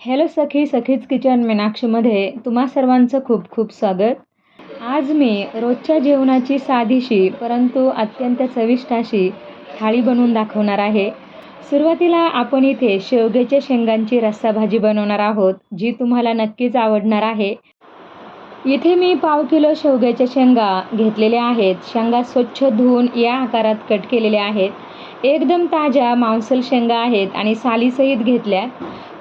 Hello सखी सखीच kitchen मीनाक्षीमध्ये तुम्हा सर्वांचं खूप खूप स्वागत. आज मी रोजच्या जेवणाची साधीशी परंतु अत्यंत चविष्ट अशी थाळी बनवून दाखवणार आहे. सुरुवातीला आपण इथे शेवग्याच्या शेंगांची रस्साभाजी बनवणार आहोत जी तुम्हाला नक्कीच आवडणार आहे. इथे मी पाव किलो शेवग्याच्या शेंगा घेतलेल्या आहेत. शेंगा स्वच्छ धुवून या आकारात कट केलेल्या आहेत. एकदम ताज्या मांसल शेंगा आहेत आणि सालीसहित घेतल्या.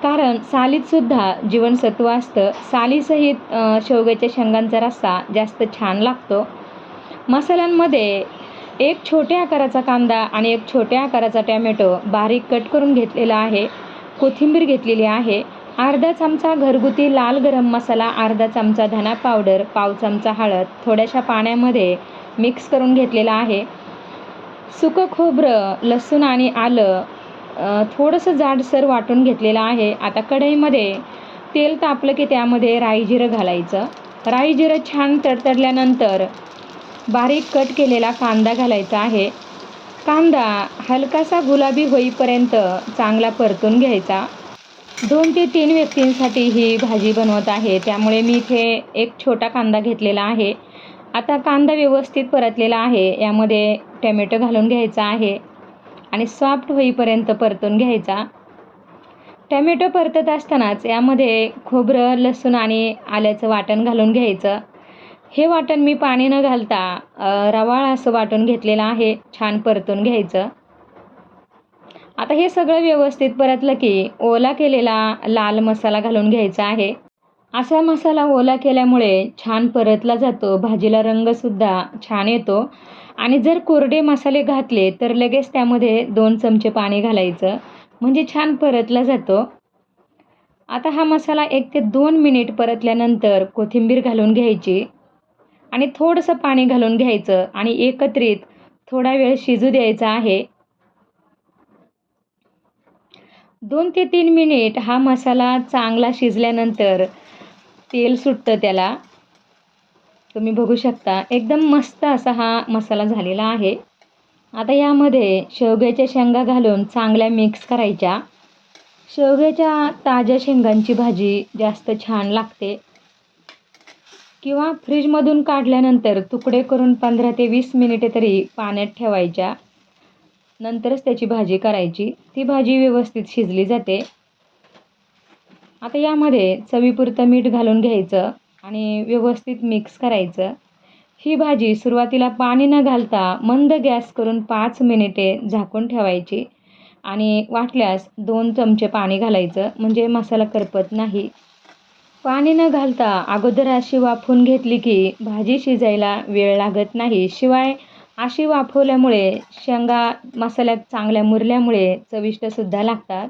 कारण सालीतसुद्धा जीवनसत्व असतं. सालीसहित शेवग्याच्या शेंगांचा रस्सा जास्त छान लागतो. मसाल्यांमध्ये एक छोट्या आकाराचा कांदा आणि एक छोट्या आकाराचा टॅमॅटो बारीक कट करून घेतलेला आहे. कोथिंबीर घेतलेली आहे. अर्धा चमचा घरगुती लाल गरम मसाला अर्धा चमचा धना पावडर पाव चमचा हळद थोड्याशा पाण्यामध्ये मिक्स करून घेतलेला आहे. सुकं खोबरं लसूण आणि आलं थोडंसं जाडसर वाटून घेतलेलं आहे. आता कढईमध्ये तेल तापलं की त्यामध्ये राई जिरं घालायचं. राई जिरं छान तडतडल्यानंतर बारीक कट केलेला कांदा घालायचा आहे. कांदा हलकासा गुलाबी होईपर्यंत चांगला परतून घ्यायचा. दोन ते तीन व्यक्तींसाठी ही भाजी बनवत आहे. त्यामुळे मी इथे एक छोटा कांदा घेतलेला आहे. आता कांदा व्यवस्थित परतलेला आहे. यामध्ये टॅमॅटो घालून घ्यायचा आहे आणि सॉफ्ट होईपर्यंत परतून घ्यायचा. टॅमॅटो परतत असतानाच यामध्ये खोबरं लसूण आणि आल्याचं वाटण घालून घ्यायचं. हे वाटण मी पाणी न घालता रवाळ असं वाटून घेतलेलं आहे. छान परतून घ्यायचं. आता हे सगळं व्यवस्थित परतलं की ओला केलेला लाल मसाला घालून घ्यायचा आहे. असा मसाला ओला केल्यामुळे छान परतला जातो भाजीला रंगसुद्धा छान येतो. आणि जर कोरडे मसाले घातले तर लगेच त्यामध्ये दोन चमचे पाणी घालायचं म्हणजे छान परतला जातो. आता हा मसाला एक ते दोन मिनिट परतल्यानंतर कोथिंबीर घालून घ्यायची आणि थोडंसं पाणी घालून घ्यायचं आणि एकत्रित थोडा वेळ शिजू द्यायचा आहे. दोन ते तीन मिनिट हा मसाला चांगला शिजल्यानंतर तेल सुटतं त्याला. तुम्ही बघू शकता एकदम मस्त असा हा मसाला झालेला आहे. आता यामध्ये शेवग्याच्या शेंगा घालून चांगल्या मिक्स करायच्या. शेवग्याच्या ताज्या शेंगांची भाजी जास्त छान लागते. किंवा फ्रीजमधून काढल्यानंतर तुकडे करून पंधरा ते वीस मिनिटे तरी पाण्यात ठेवायच्या. नंतरच त्याची भाजी करायची. ती भाजी व्यवस्थित शिजली जाते. आता यामध्ये चवीपुरतं मीठ घालून घ्यायचं आणि व्यवस्थित मिक्स करायचं. ही भाजी सुरुवातीला पाणी न घालता मंद गॅस करून पाच मिनिटे झाकून ठेवायची आणि वाटल्यास दोन चमचे पाणी घालायचं म्हणजे मसाला करपत नाही. पाणी न घालता अगोदर अशी वाफून घेतली की भाजी शिजायला वेळ लागत नाही. शिवाय अशी वाफवल्यामुळे शेंगा मसाल्यात चांगल्या मुरल्यामुळे चविष्टसुद्धा लागतात.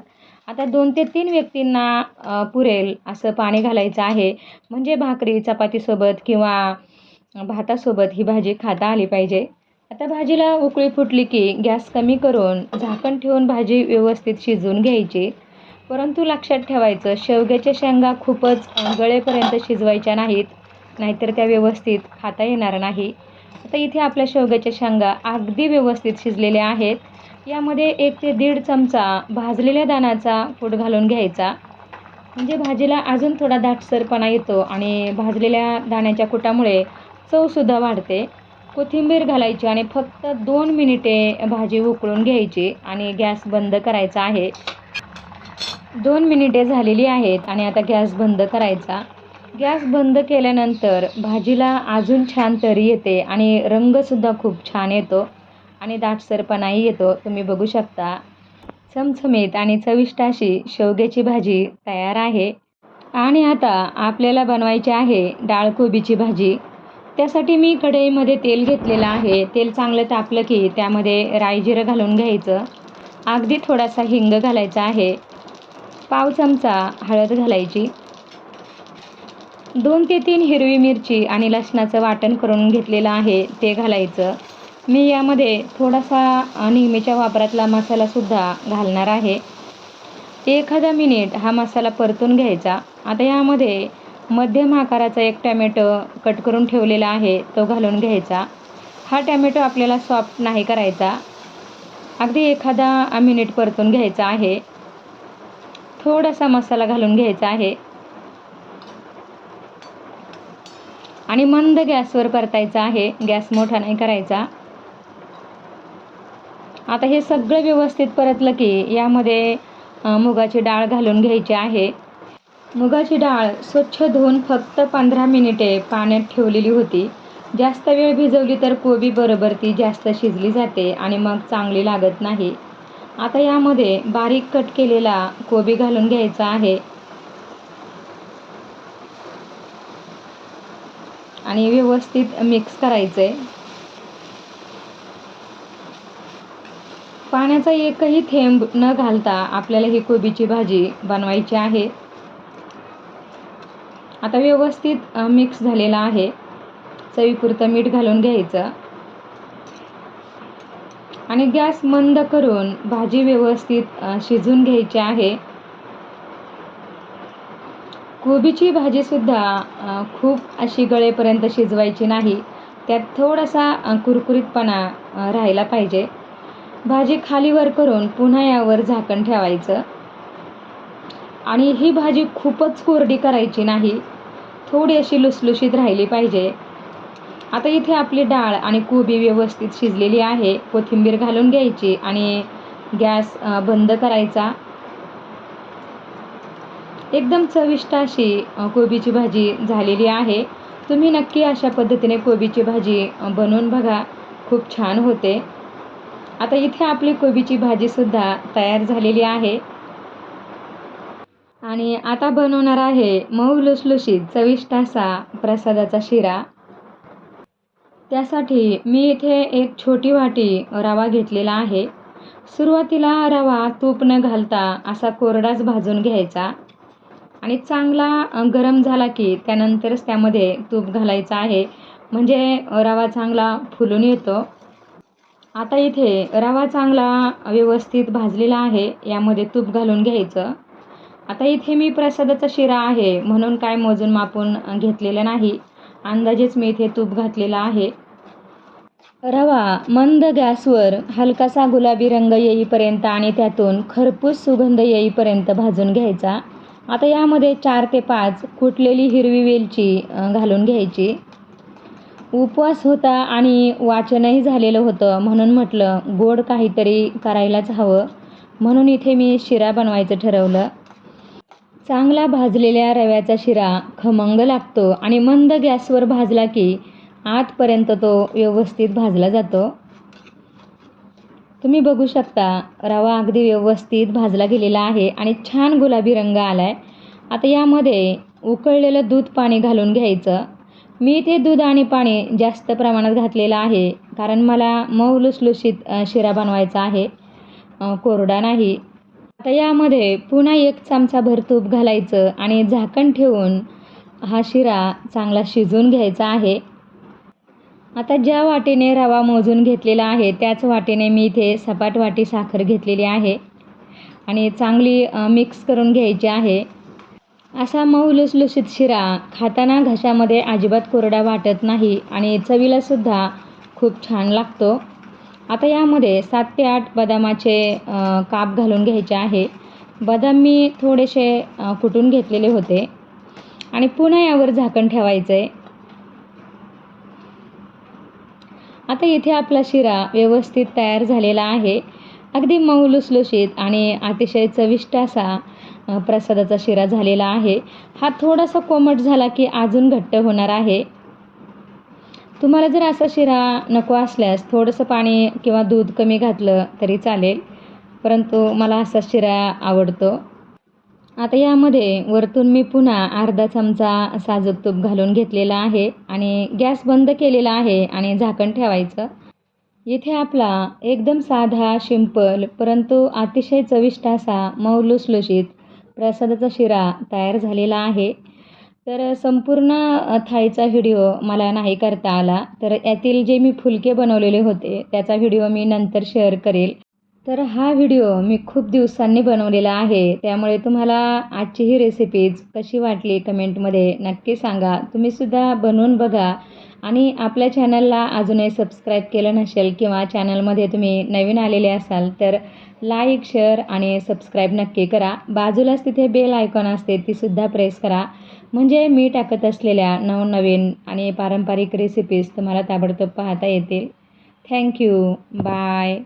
आता दोन ते तीन व्यक्तींना पुरेल असं पाणी घालायचं आहे. म्हणजे भाकरी चपातीसोबत किंवा भातासोबत ही भाजी खाता आली पाहिजे. आता भाजीला उकळी फुटली की गॅस कमी करून झाकण ठेवून भाजी व्यवस्थित शिजवून घ्यायची. परंतु लक्षात ठेवायचं शेवग्याच्या शेंगा खूपच गळेपर्यंत शिजवायच्या नाहीत. नाहीतर त्या व्यवस्थित खाता येणार नाही. आता इथे आपल्या शेवग्याच्या शेंगा अगदी व्यवस्थित शिजलेल्या आहेत. यामध्ये एक ते दीड चमचा भाजलेल्या दाण्याचा कूट घालून घ्यायचा. म्हणजे भाजीला अजून थोडा दाटसरपणा येतो आणि भाजलेल्या दाण्याच्या कुटामुळे चवसुद्धा वाढते. कोथिंबीर घालायची आणि फक्त दोन मिनिटे भाजी उकळून घ्यायची आणि गॅस बंद करायचा आहे. दोन मिनिटे झालेली आहेत आणि आता गॅस बंद करायचा. गॅस बंद केल्यानंतर भाजीला अजून छान तरी येते आणि रंगसुद्धा खूप छान येतो आणि दाटसरपणाही येतो तुम्ही बघू शकता. चमचमीत आणि चविष्ट अशी शेवग्याची भाजी तयार आहे. आणि आता आपल्याला बनवायची आहे डाळ कोबीची भाजी. त्यासाठी मी कढईमध्ये तेल घेतलेलं आहे. तेल चांगलं तापलं की त्यामध्ये राई जिरं घालून घ्यायचं. अगदी थोडासा हिंग घालायचा आहे. पाव चमचा हळद घालायची. दोन ते तीन हिरवी मिरची आणि लसणाचं वाटण करून घेतलेलं आहे ते घालायचं. मी यामध्ये थोडासा नेहमीच्या वापरातला मसालासुद्धा घालणार आहे. एखादा मिनिट हा मसाला परतून घ्यायचा. आता यामध्ये मध्यम आकाराचा एक टॅमॅटो कट करून ठेवलेला आहे तो घालून घ्यायचा. हा टॅमॅटो आपल्याला सॉफ्ट नाही करायचा. अगदी एखादा मिनिट परतून घ्यायचा आहे. थोडासा मसाला घालून घ्यायचा आहे. आणि मंद गॅसवर परतायचा आहे. गॅस मोठा नाही करायचा. आता हे सगळं व्यवस्थित परतलं की यामध्ये मुगाची डाळ घालून घ्यायची आहे. मुगाची डाळ स्वच्छ धुवून फक्त पंधरा मिनिटे पाण्यात ठेवलेली होती. जास्त वेळ भिजवली तर कोबी बरोबर ती जास्त शिजली जाते आणि मग चांगली लागत नाही. आता यामध्ये बारीक कट केलेला कोबी घालून घ्यायचा आहे. आणि व्यवस्थित मिक्स करायचं आहे पाण्याचा एकही थेंब न घालता आपल्याला ही कोबीची भाजी बनवायची आहे. आता व्यवस्थित मिक्स झालेला आहे. चवीपुरतं मीठ घालून घ्यायचं. आणि गॅस मंद करून भाजी व्यवस्थित शिजून घ्यायची आहे. कोबीची भाजीसुद्धा खूप अशी गळेपर्यंत शिजवायची नाही. त्यात थोडासा कुरकुरीतपणा राहायला पाहिजे. भाजी खालीवर करून पुन्हा यावर झाकण ठेवायचं. आणि ही भाजी खूपच कोरडी करायची नाही. थोडी अशी लुसलुशीत राहिली पाहिजे. आता इथे आपली डाळ आणि कोबी व्यवस्थित शिजलेली आहे. कोथिंबीर घालून घ्यायची आणि गॅस बंद करायचा. एकदम चविष्ट अशी कोबीची भाजी झालेली आहे. तुम्ही नक्की अशा पद्धतीने कोबीची भाजी बनवून बघा. खूप छान होते. आता इथे आपली कोबीची भाजीसुद्धा तयार झालेली आहे. आणि आता बनवणार आहे मऊ लुसलुशीत चविष्ट असा प्रसादाचा शिरा. त्यासाठी मी इथे एक छोटी वाटी रवा घेतलेला आहे. सुरुवातीला रवा तूप न घालता असा कोरडाच भाजून घ्यायचा. आणि चांगला गरम झाला की त्यानंतरच त्यामध्ये तूप घालायचं आहे. म्हणजे रवा चांगला फुलून येतो. आता इथे रवा चांगला व्यवस्थित भाजलेला आहे. यामध्ये तूप घालून घ्यायचं. आता इथे मी प्रसादाचा शिरा आहे. म्हणून काय मोजून मापून घेतलेलं नाही. अंदाजेच मी इथे तूप घातलेला आहे. रवा मंद गॅसवर हलकासा गुलाबी रंग येईपर्यंत आणि त्यातून खरपूस सुगंध येईपर्यंत भाजून घ्यायचा. आता यामध्ये चार ते पाच कुटलेली हिरवी वेलची घालून घ्यायची. उपवास होता आणि वाचनही झालेलं होतं म्हणून म्हटलं गोड काहीतरी करायलाच हवं. म्हणून इथे मी शिरा बनवायचं ठरवलं. चांगला भाजलेल्या रव्याचा शिरा खमंग लागतो आणि मंद गॅसवर भाजला की आतपर्यंत तो व्यवस्थित भाजला जातो. तुम्ही बघू शकता रवा अगदी व्यवस्थित भाजला गेलेला आहे आणि छान गुलाबी रंग आला आहे आता यामध्ये उकळलेलं दूध पाणी घालून घ्यायचं. मी इथे दूध आणि पाणी जास्त प्रमाणात घातलेलं आहे कारण मला मऊ लुसलुशीत शिरा बनवायचा आहे. कोरडा नाही. आता यामध्ये पुन्हा एक चमचाभर तूप घालायचं आणि झाकण ठेवून हा शिरा चांगला शिजवून घ्यायचा आहे. आता ज्या वाटीने रवा मोजून घेतलेला आहे त्याच वाटीने मी इथे सपाट वाटी साखर घेतलेली आहे आणि चांगली मिक्स करून घ्यायची आहे. असा मऊ लुसलुशीत शिरा खाताना घशामध्ये अजिबात कोरडा वाटत नाही आणि चवीलासुद्धा खूप छान लागतो. आता यामध्ये सात ते आठ बदामाचे काप घालून घ्यायचे आहे. बदाम मी थोडेसे कुटून घेतलेले होते आणि पुन्हा यावर झाकण ठेवायचं आहे आता इथे आपला शिरा व्यवस्थित तयार झालेला आहे. अगदी मऊ लुसलुशीत आणि अतिशय चविष्ट असा प्रसादाचा शिरा झालेला आहे. हा थोडासा कोमट झाला की अजून घट्ट होणार आहे. तुम्हाला जर असा शिरा नको असल्यास थोडंसं पाणी किंवा दूध कमी घातलं तरी चालेल परंतु मला असा शिरा आवडतो. आता यामध्ये वरतून मी पुन्हा अर्धा चमचा साजूक तूप घालून घेतलेला आहे आणि गॅस बंद केलेला आहे आणि झाकण ठेवायचं. इथे आपला एकदम साधा शिंपल परंतु अतिशय चविष्ट असा मऊ लुसलुशीत प्रसादाचा शिरा तयार झालेला आहे. तर संपूर्ण थाळीचा व्हिडिओ मला नाही करता आला. तर यातील जे मी फुलके बनवलेले होते त्याचा व्हिडिओ मी नंतर शेअर करेल. तर हा व्हिडिओ मी खूप दिवसांनी बनवलेला आहे. त्यामुळे तुम्हाला आजची ही रेसिपीज कशी वाटली कमेंटमध्ये नक्की सांगा. तुम्हीसुद्धा बनवून बघा. आणि आपल्या चॅनलला अजूनही सबस्क्राईब केलं नसेल किंवा चॅनलमध्ये तुम्ही नवीन आलेले असाल तर लाईक शेअर आणि सबस्क्राईब नक्की करा. बाजूलाच तिथे बेल आयकॉन असते तीसुद्धा प्रेस करा. म्हणजे मी टाकत असलेल्या नवनवीन आणि पारंपरिक रेसिपीज तुम्हाला ताबडतोब पाहता येतील. Thank you bye